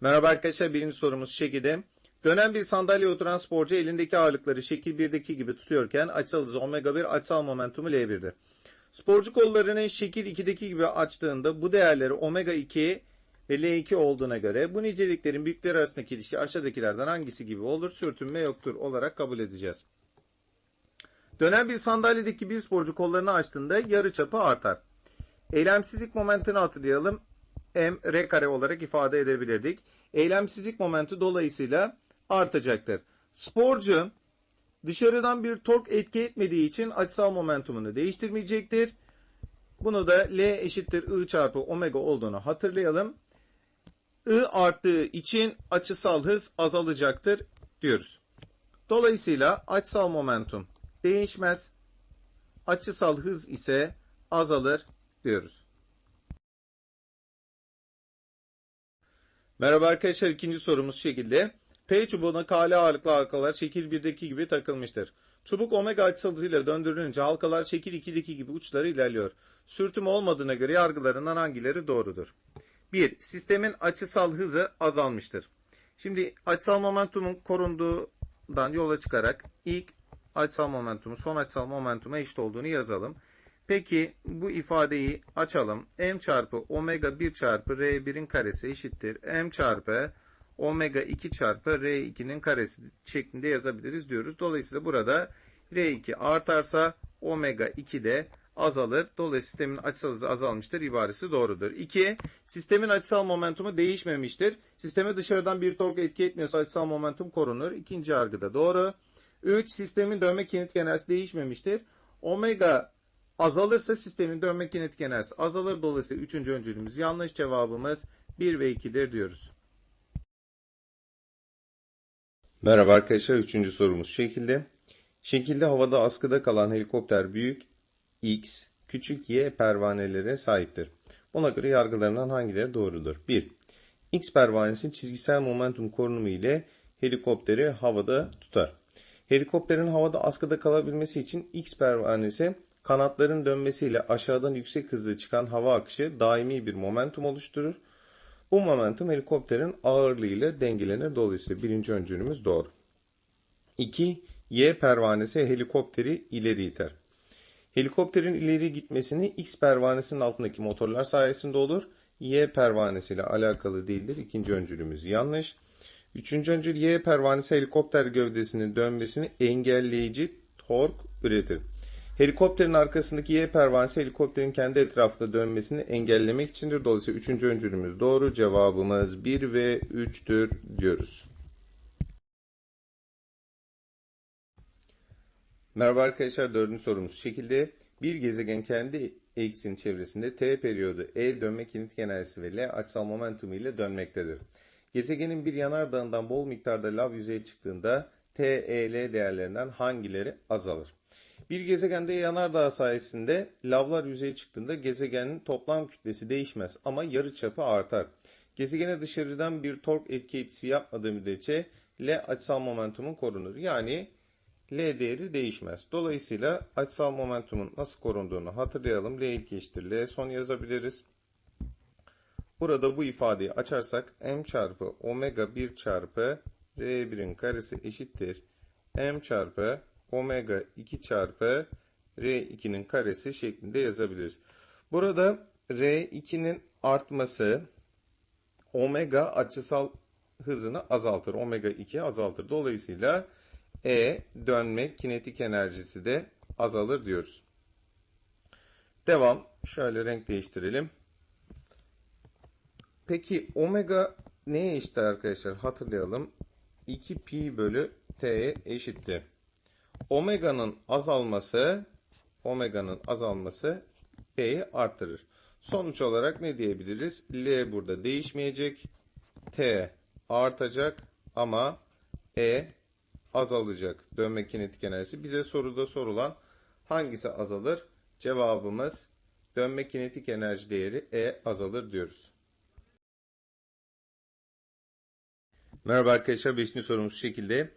Merhaba arkadaşlar birinci sorumuz şekilde. Dönen bir sandalyeye oturan sporcu elindeki ağırlıkları şekil 1'deki gibi tutuyorken açısal hızı omega 1 açısal momentumu L1'dir. Sporcu kollarını şekil 2'deki gibi açtığında bu değerleri omega 2 ve L2 olduğuna göre bu niceliklerin büyükleri arasındaki ilişki aşağıdakilerden hangisi gibi olur? Sürtünme yoktur olarak kabul edeceğiz. Dönen bir sandalyedeki bir sporcu kollarını açtığında yarı çapı artar. Eylemsizlik momentini hatırlayalım. M R kare olarak ifade edebilirdik. Eylemsizlik momenti dolayısıyla artacaktır. Sporcu dışarıdan bir tork etki etmediği için açısal momentumunu değiştirmeyecektir. Bunu da L eşittir I çarpı omega olduğunu hatırlayalım. I arttığı için açısal hız azalacaktır diyoruz. Dolayısıyla açısal momentum değişmez. Açısal hız ise azalır diyoruz. Merhaba arkadaşlar ikinci sorumuz şekilde. P çubuğuna KL ağırlıklı halkalar şekil 1'deki gibi takılmıştır. Çubuk omega açısal hızıyla döndürülünce halkalar şekil 2'deki gibi uçları ilerliyor. Sürtüm olmadığına göre yargılarından hangileri doğrudur? 1. Sistemin açısal hızı azalmıştır. Şimdi açısal momentumun korunduğundan yola çıkarak ilk açısal momentumu son açısal momentuma eşit olduğunu yazalım. Peki bu ifadeyi açalım. M çarpı omega 1 çarpı R1'in karesi eşittir. M çarpı omega 2 çarpı R2'nin karesi şeklinde yazabiliriz diyoruz. Dolayısıyla burada R2 artarsa omega 2 de azalır. Dolayısıyla sistemin açısal hızı azalmıştır. ibaresi doğrudur. 2. Sistemin açısal momentumu değişmemiştir. Sisteme dışarıdan bir tork etki etmiyorsa açısal momentum korunur. İkinci yargıda doğru. 3. Sistemin dönme kinetik enerjisi değişmemiştir. Omega azalırsa sistemin dönme kinetik enerjisi azalır. Dolayısıyla üçüncü öncülümüz yanlış cevabımız 1 ve 2'dir diyoruz. Merhaba arkadaşlar. Üçüncü sorumuz şekilde. Şekilde havada askıda kalan helikopter büyük X, küçük Y pervanelere sahiptir. Buna göre yargılarından hangileri doğrudur? 1. X pervanesi çizgisel momentum korunumu ile helikopteri havada tutar. Helikopterin havada askıda kalabilmesi için X pervanesi kanatların dönmesiyle aşağıdan yüksek hızlı çıkan hava akışı daimi bir momentum oluşturur. Bu momentum helikopterin ağırlığı ile dengelenir. Dolayısıyla birinci öncülümüz doğru. 2. Y pervanesi helikopteri ileri iter. Helikopterin ileri gitmesini X pervanesinin altındaki motorlar sayesinde olur. Y pervanesiyle alakalı değildir. İkinci öncülümüz yanlış. Üçüncü öncül Y pervanesi helikopter gövdesinin dönmesini engelleyici tork üretir. Helikopterin arkasındaki Y pervanesi helikopterin kendi etrafında dönmesini engellemek içindir. Dolayısıyla üçüncü öncülümüz doğru. Cevabımız 1 ve 3'tür diyoruz. Merhaba arkadaşlar dördüncü sorumuz şekilde. Bir gezegen kendi eksinin çevresinde T periyodu E dönme kinetik enerjisi ve L açısal momentumu ile dönmektedir. Gezegenin bir yanardağından bol miktarda lav yüzeye çıktığında T, E, L değerlerinden hangileri azalır? Bir gezegende yanardağ sayesinde lavlar yüzeye çıktığında gezegenin toplam kütlesi değişmez ama yarıçapı artar. Gezegene dışarıdan bir tork etki etkisi yapmadığı müddetçe L açısal momentumun korunur. Yani L değeri değişmez. Dolayısıyla açısal momentumun nasıl korunduğunu hatırlayalım. L ilk eşittir L son yazabiliriz. Burada bu ifadeyi açarsak m çarpı omega 1 çarpı r1'in karesi eşittir. m çarpı omega 2 çarpı r2'nin karesi şeklinde yazabiliriz. Burada r2'nin artması omega açısal hızını azaltır. Omega 2 azaltır. Dolayısıyla e dönme kinetik enerjisi de azalır diyoruz. Devam. Şöyle renk değiştirelim. Peki omega neye eşit arkadaşlar? Hatırlayalım. 2 pi bölü t'ye eşitti. Omega'nın azalması omega'nın azalması p'yi artırır. Sonuç olarak ne diyebiliriz? L burada değişmeyecek. T artacak ama E azalacak. Dönme kinetik enerjisi. Bize soruda sorulan hangisi azalır? Cevabımız dönme kinetik enerji değeri E azalır diyoruz. Merhaba arkadaşlar 5. sorumuz şu şekilde.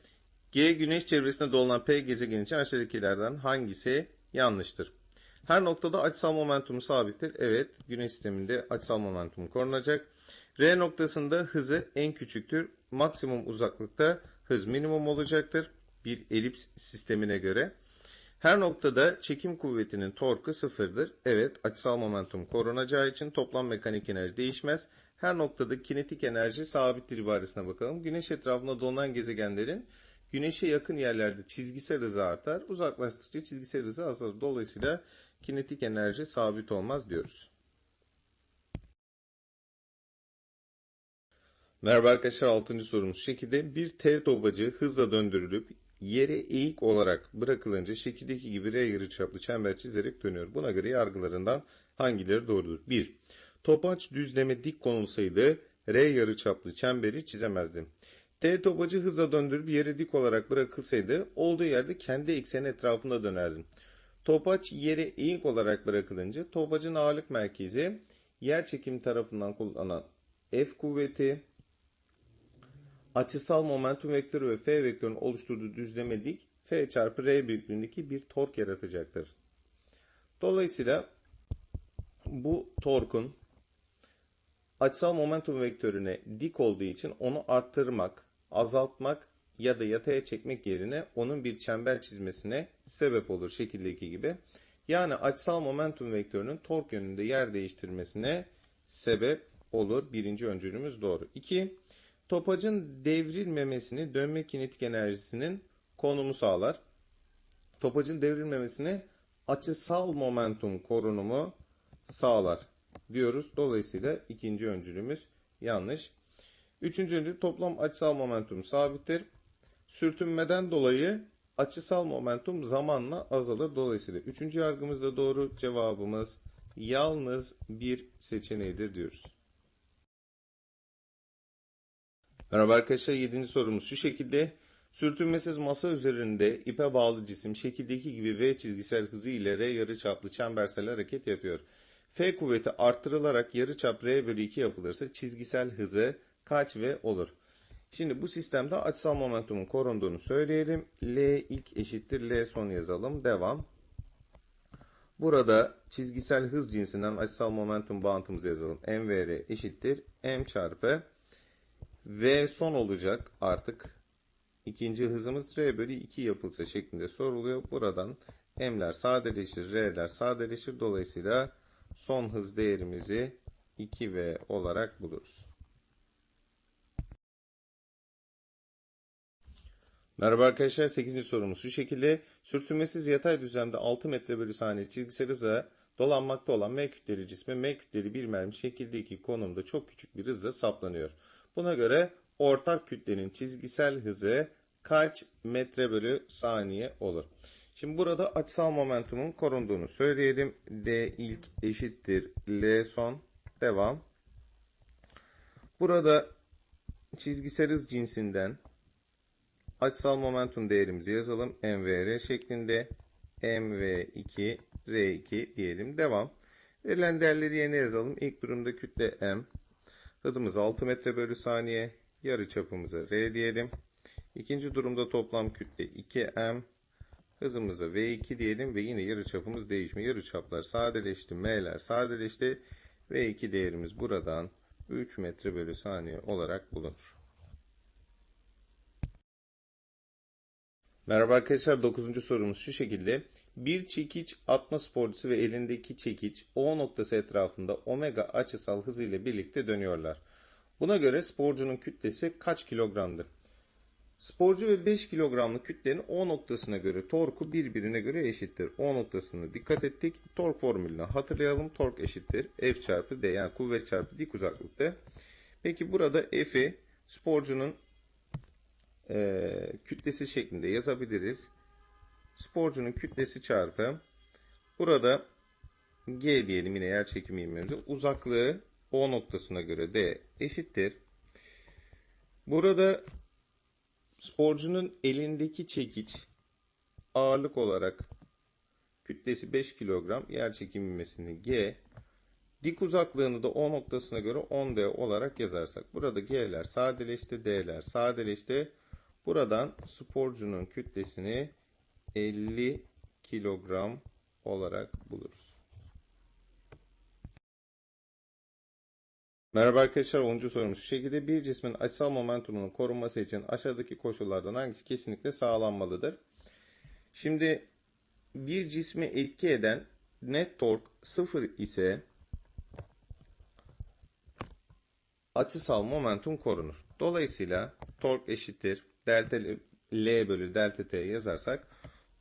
G güneş çevresinde dolanan P gezegen için aşağıdakilerden hangisi yanlıştır? Her noktada açısal momentumu sabittir. Evet, güneş sisteminde açısal momentum korunacak. R noktasında hızı en küçüktür. Maksimum uzaklıkta hız minimum olacaktır. Bir elips sistemine göre. Her noktada çekim kuvvetinin torku sıfırdır. Evet, açısal momentum korunacağı için toplam mekanik enerji değişmez. Her noktada kinetik enerji sabittir ibaresine bakalım. Güneş etrafında donan gezegenlerin güneşe yakın yerlerde çizgisel hızı artar. Uzaklaştıkça çizgisel hızı azalır. Dolayısıyla kinetik enerji sabit olmaz diyoruz. Merhaba arkadaşlar 6. sorumuz şekilde bir T topacı hızla döndürülüp yere eğik olarak bırakılınca şekildeki gibi R yarıçaplı çember çizerek dönüyor. Buna göre yargılarından hangileri doğrudur? 1. Topaç düzleme dik konulsaydı R yarıçaplı çemberi çizemezdi. T topacı hızla döndürüp yere dik olarak bırakılsaydı olduğu yerde kendi ekseni etrafında dönerdi. Topaç yere eğik olarak bırakılınca topacın ağırlık merkezi yer çekimi tarafından kullanılan F kuvveti açısal momentum vektörü ve F vektörünün oluşturduğu düzleme dik F çarpı R büyüklüğündeki bir tork yaratacaktır. Dolayısıyla bu torkun açısal momentum vektörüne dik olduğu için onu arttırmak, azaltmak ya da yataya çekmek yerine onun bir çember çizmesine sebep olur şekildeki gibi. Yani açısal momentum vektörünün tork yönünde yer değiştirmesine sebep olur. Birinci öncülümüz doğru. 2. Topacın devrilmemesini dönme kinetik enerjisinin konumu sağlar. Topacın devrilmemesini açısal momentum korunumu sağlar diyoruz. Dolayısıyla ikinci öncülümüz yanlış. Üçüncü toplam açısal momentum sabittir. Sürtünmeden dolayı açısal momentum zamanla azalır. Dolayısıyla üçüncü yargımızda doğru cevabımız yalnız bir seçeneğidir diyoruz. Merhaba arkadaşlar 7. sorumuz şu şekilde. Sürtünmesiz masa üzerinde ipe bağlı cisim şekildeki gibi V çizgisel hızı ile R yarıçaplı çembersel hareket yapıyor. F kuvveti arttırılarak yarıçap R bölü 2 yapılırsa çizgisel hızı kaç V olur? Şimdi bu sistemde açısal momentumun korunduğunu söyleyelim. L ilk eşittir L son yazalım. Devam. Burada çizgisel hız cinsinden açısal momentum bağıntımızı yazalım. MVR eşittir M çarpı V son olacak artık. İkinci hızımız R bölü 2 yapılsa şeklinde soruluyor. Buradan M'ler sadeleşir, R'ler sadeleşir. Dolayısıyla son hız değerimizi 2V olarak buluruz. Merhaba arkadaşlar 8. sorumuz şu şekilde sürtünmesiz yatay düzlemde 6 metre bölü saniye çizgisel hıza dolanmakta olan M kütleli cisme M kütleli bir mermi şekildeki konumda çok küçük bir hızla saplanıyor. Buna göre ortak kütlenin çizgisel hızı kaç metre bölü saniye olur? Şimdi burada açısal momentumun korunduğunu söyleyelim. D ilk eşittir L son. Devam. Burada çizgisel hız cinsinden açısal momentum değerimizi yazalım. MVR şeklinde. MV2 R2 diyelim. Devam. Verilen değerleri yerine yazalım. İlk durumda kütle M. Hızımız 6 metre bölü saniye. Yarı çapımıza R diyelim. İkinci durumda toplam kütle 2M. Hızımıza V2 diyelim ve yine yarı çapımız değişmiyor. Yarı çaplar sadeleşti. M'ler sadeleşti. V2 değerimiz buradan 3 metre bölü saniye olarak bulunur. Merhaba arkadaşlar 9. sorumuz şu şekilde. Bir çekiç atma sporcusu ve elindeki çekiç O noktası etrafında omega açısal hızı ile birlikte dönüyorlar. Buna göre sporcunun kütlesi kaç kilogramdır? Sporcu ve 5 kilogramlık kütlenin O noktasına göre torku birbirine göre eşittir. O noktasını dikkat ettik. Tork formülünü hatırlayalım. Tork eşittir. F çarpı D yani kuvvet çarpı dik uzaklıkta. Peki burada F'i sporcunun e, kütlesi şeklinde yazabiliriz. Sporcunun kütlesi çarpı burada G diyelim yine yer çekimi ivmemizi. Uzaklığı O noktasına göre D eşittir. Burada sporcunun elindeki çekiç ağırlık olarak kütlesi 5 kilogram yer çekimi ivmesini G dik uzaklığını da O noktasına göre 10D olarak yazarsak burada G'ler sadeleşti D'ler sadeleşti. Buradan sporcunun kütlesini 50 kilogram olarak buluruz. Merhaba arkadaşlar 10. sorumuz. Şu şekilde bir cismin açısal momentumunun korunması için aşağıdaki koşullardan hangisi kesinlikle sağlanmalıdır? Şimdi bir cismi etki eden net tork sıfır ise açısal momentum korunur. Dolayısıyla tork eşittir delta L bölü delta T yazarsak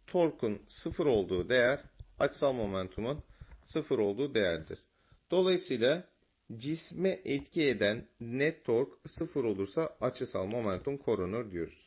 torkun sıfır olduğu değer açısal momentumun sıfır olduğu değerdir. Dolayısıyla cisme etki eden net tork sıfır olursa açısal momentum korunur diyoruz.